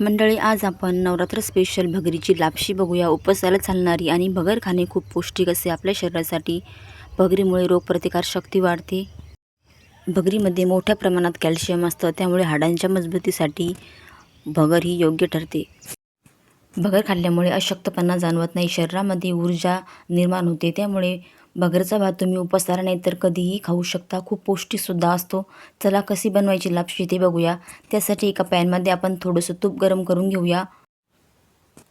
मंडळी आज आपण नवरात्र स्पेशल भगरीची लापशी बघूया. उपवासाला चालणारी आणि भगर खाणे खूप पौष्टिक असे आपल्या शरीरासाठी. भगरीमुळे रोगप्रतिकारशक्ती वाढते. भगरीमध्ये मोठ्या प्रमाणात कॅल्शियम असतं त्यामुळे हाडांच्या मजबूतीसाठी भगर ही योग्य ठरते. भगर खाल्ल्यामुळे अशक्तपणा जाणवत नाही शरीरामध्ये ऊर्जा निर्माण होते त्यामुळे भगरचा भात तुम्ही उपसारा नाही तर कधीही खाऊ शकता. खूप पौष्टिकसुद्धा असतो. चला कशी बनवायची लापशी ते बघूया. त्यासाठी एका पॅनमध्ये आपण थोडंसं तूप गरम करून घेऊया.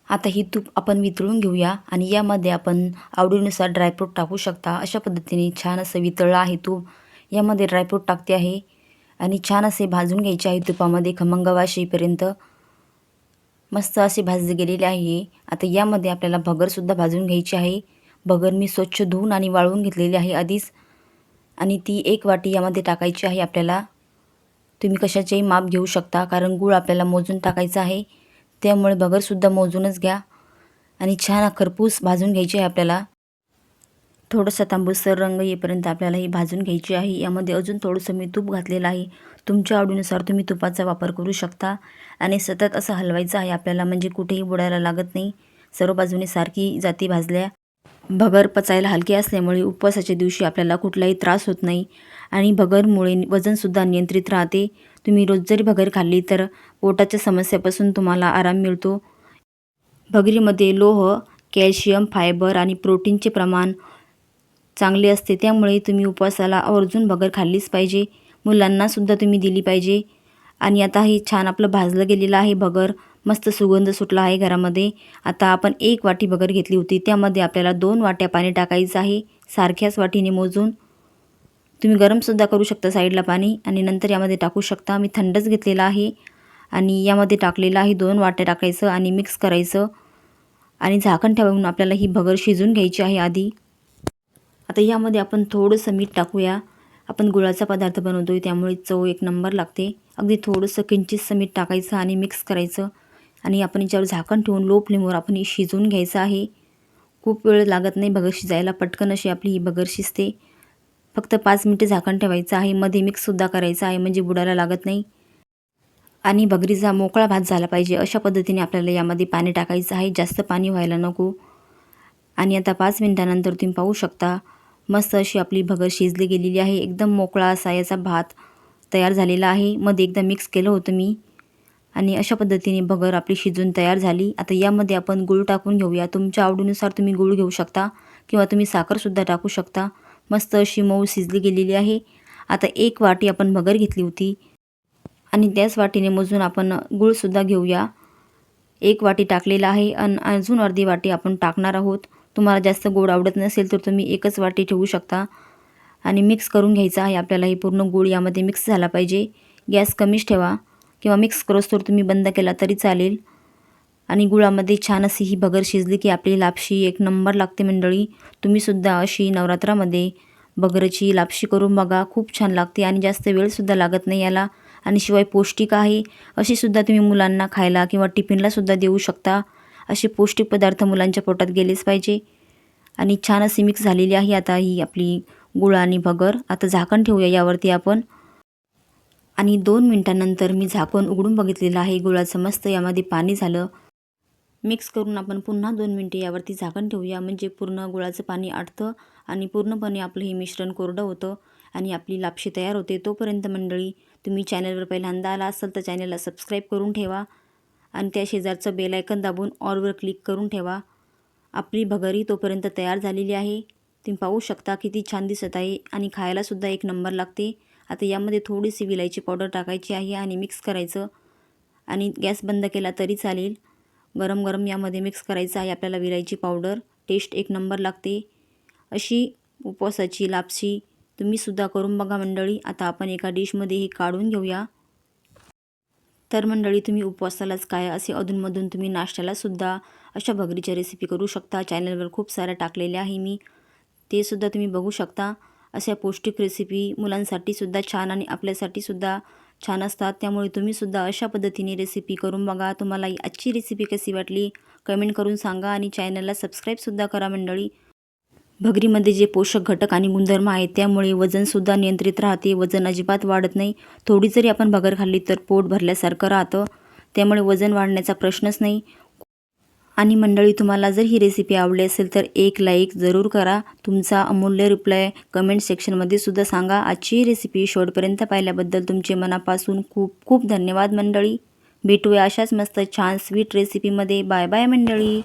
आता ही तूप आपण वितळून घेऊया आणि यामध्ये आपण आवडीनुसार ड्रायफ्रूट टाकू शकता. अशा पद्धतीने छान असं वितळलं आहे तूप. यामध्ये ड्रायफ्रूट टाकते आहे आणि छान असे भाजून घ्यायचे आहे तुपामध्ये खमंग मस्त असे भाजले गेलेले आहे. आता यामध्ये आपल्याला भगरसुद्धा भाजून घ्यायची आहे. भगर मी स्वच्छ धुवून आणि वाळवून घेतलेली आहे आधीच. आणि ती एक वाटी यामध्ये टाकायची आहे आपल्याला. तुम्ही कशाचेही माप घेऊ शकता कारण गूळ आपल्याला मोजून टाकायचा आहे. त्यामुळे बगरसुद्धा मोजूनच घ्या. आणि छान खरपूस भाजून घ्यायची आहे आपल्याला. थोडंसं तांबूसर रंग येईपर्यंत आपल्याला ही भाजून घ्यायची आहे. यामध्ये अजून थोडंसं मी तूप घातलेलं आहे. तुमच्या आवडीनुसार तुम्ही तुपाचा वापर करू शकता. आणि सतत असं हलवायचं आहे आपल्याला म्हणजे कुठेही बुडायला लागत नाही. सर्व बाजूने सारखी जाती भाजल्या. भगर पचायला हलकी असल्यामुळे उपवासाच्या दिवशी आपल्याला कुठलाही त्रास होत नाही आणि भगरमुळे वजनसुद्धा नियंत्रित राहते. तुम्ही रोज जरी भगर खाल्ली तर पोटाच्या समस्यापासून तुम्हाला आराम मिळतो. भगरीमध्ये लोह कॅल्शियम फायबर आणि प्रोटीनचे प्रमाण चांगले असते. त्यामुळे तुम्ही उपवासाला आवर्जून भगर खाल्लीच पाहिजे. मुलांनासुद्धा तुम्ही दिली पाहिजे. आणि आता हे छान आपलं भाजलं गेलेलं आहे भगर. मस्त सुगंध सुटला आहे घरामध्ये. आता आपण एक वाटी भगर घेतली होती. त्यामध्ये आपल्याला दोन वाट्या पाणी टाकायचं आहे. सारख्याच वाटीने मोजून. तुम्ही गरमसुद्धा करू शकता साईडला पाणी आणि नंतर यामध्ये टाकू शकता. मी थंडच घेतलेला आहे आणि यामध्ये टाकलेलं आहे दोन वाट्या टाकायचं आणि मिक्स करायचं. आणि झाकण ठेवून आपल्याला ही भगर शिजून घ्यायची आहे आधी. आता यामध्ये आपण थोडंसं मीठ टाकूया. आपण गुळाचा पदार्थ बनवतो आहे त्यामुळे चव एक नंबर लागते. अगदी थोडंसं किंचितसं मीठ टाकायचं आणि मिक्स करायचं. आणि आपण याच्यावर झाकण ठेवून लो फ्लेमवर आपण ही शिजवून घ्यायचं आहे. खूप वेळ लागत नाही भगर शिजायला पटकन अशी आपली ही भगर शिजते. फक्त पाच मिनटं झाकण ठेवायचं आहे मध्ये मिक्ससुद्धा करायचं आहे म्हणजे बुडायला लागत नाही. आणि भगरीचा मोकळा भात झाला पाहिजे अशा पद्धतीने आपल्याला यामध्ये पाणी टाकायचं आहे जास्त पाणी व्हायला नको. आणि आता पाच मिनटानंतर तुम्ही पाहू शकता मस्त अशी आपली भगर शिजली गेलेली आहे. एकदम मोकळा असा याचा भात तयार झालेला आहे. मध्ये एकदा मिक्स केलं होतं मी. आणि अशा पद्धतीने भगर आपली शिजून तयार झाली. आता यामध्ये आपण गूळ टाकून घेऊया. तुमच्या आवडीनुसार तुम्ही गूळ घेऊ शकता किंवा तुम्ही साखरसुद्धा टाकू शकता. मस्त अशी मऊ शिजली गेलेली आहे. आता एक वाटी आपण भगर घेतली होती. आणि त्याच वाटीने मोजून आपण गूळसुद्धा घेऊया. एक वाटी टाकलेला आहे आणि अजून अर्धी वाटी आपण टाकणार आहोत. तुम्हाला जास्त गोड आवडत नसेल तर तुम्ही एकच वाटी ठेवू शकता. आणि मिक्स करून घ्यायचं आहे. आपल्याला हे पूर्ण गूळ यामध्ये मिक्स झाला पाहिजे. गॅस कमीच ठेवा. किंवा मिक्स करोस तुम्ही बंद केला तरी चालेल. आणि गुळामध्ये छान अशी ही भगर शिजली की आपली लापशी एक नंबर लागते मंडळी. तुम्हीसुद्धा अशी नवरात्रामध्ये भगरची लापशी करून बघा खूप छान लागते आणि जास्त वेळसुद्धा लागत नाही याला. आणि शिवाय पौष्टिक आहे. अशीसुद्धा तुम्ही मुलांना खायला किंवा टिफिनलासुद्धा देऊ शकता. असे पौष्टिक पदार्थ मुलांच्या पोटात गेलेच पाहिजे. आणि छान अशी मिक्स झालेली आहे आता ही आपली गुळ आणि भगर. आता झाकण ठेवूया यावरती आपण. आणि दोन मिनटानंतर मी झाकण उघडून बघितलेलं आहे. गुळाचं मस्त यामध्ये पाणी झालं. मिक्स करून आपण पुन्हा दोन मिनटे यावरती झाकण ठेवूया. म्हणजे पूर्ण गुळाचं पाणी आटतं आणि पूर्णपणे आपलं हे मिश्रण कोरडं होतं आणि आपली लापशी तयार होते. तोपर्यंत मंडळी तुम्ही चॅनलवर पहिल्यांदा आला असाल तर चॅनलला सबस्क्राईब करून ठेवा आणि त्या शेजारचं बेलायकन दाबून ऑलवर क्लिक करून ठेवा. आपली भगरी तोपर्यंत तयार झालेली आहे. तुम्ही पाहू शकता किती छान दिसत आहे आणि खायलासुद्धा एक नंबर लागते. आता यामध्ये थोडीशी विलायची पावडर टाकायची आहे आणि मिक्स करायचं. आणि गॅस बंद केला तरी चालेल. गरम गरम यामध्ये मिक्स करायचं आहे आपल्याला विलायची पावडर. टेस्ट एक नंबर लागते. अशी उपवासाची लापशी तुम्हीसुद्धा करून बघा मंडळी. आता आपण एका डिशमध्ये हे काढून घेऊया. तर मंडळी तुम्ही उपवासालाच काय असे अधूनमधून तुम्ही नाश्त्यालासुद्धा अशा भगरीच्या रेसिपी करू शकता. चॅनलवर खूप साऱ्या टाकलेल्या आहे मी. ते सुद्धा तुम्ही बघू शकता. अशा पौष्टिक रेसिपी मुलांसाठीसुद्धा छान आणि आपल्यासाठीसुद्धा छान असतात. त्यामुळे तुम्हीसुद्धा अशा पद्धतीने रेसिपी करून बघा. तुम्हाला ही आजची रेसिपी कशी वाटली? कमेंट करून सांगा आणि चॅनलला सबस्क्राईबसुद्धा करा मंडळी. भगरीमध्ये जे पोषक घटक आणि गुणधर्म आहेत त्यामुळे वजनसुद्धा नियंत्रित राहते. वजन अजिबात वाढत नाही. थोडी जरी आपण भगर खाल्ली तर पोट भरल्यासारखं राहतं. त्यामुळे वजन वाढण्याचा प्रश्नच नाही. आणि मंडळी तुम्हाला जर ही रेसिपी आवडली असेल तर एक लाईक जरूर करा. तुमचा अमूल्य रिप्लाय कमेंट सेक्शनमध्ये सुद्धा सांगा. आजची रेसिपी शेवटपर्यंत पाहिल्याबद्दल तुमचे मनापासून खूप खूप धन्यवाद मंडळी. भेटूया अशाच मस्त छान स्वीट रेसिपीमध्ये बाय बाय मंडळी.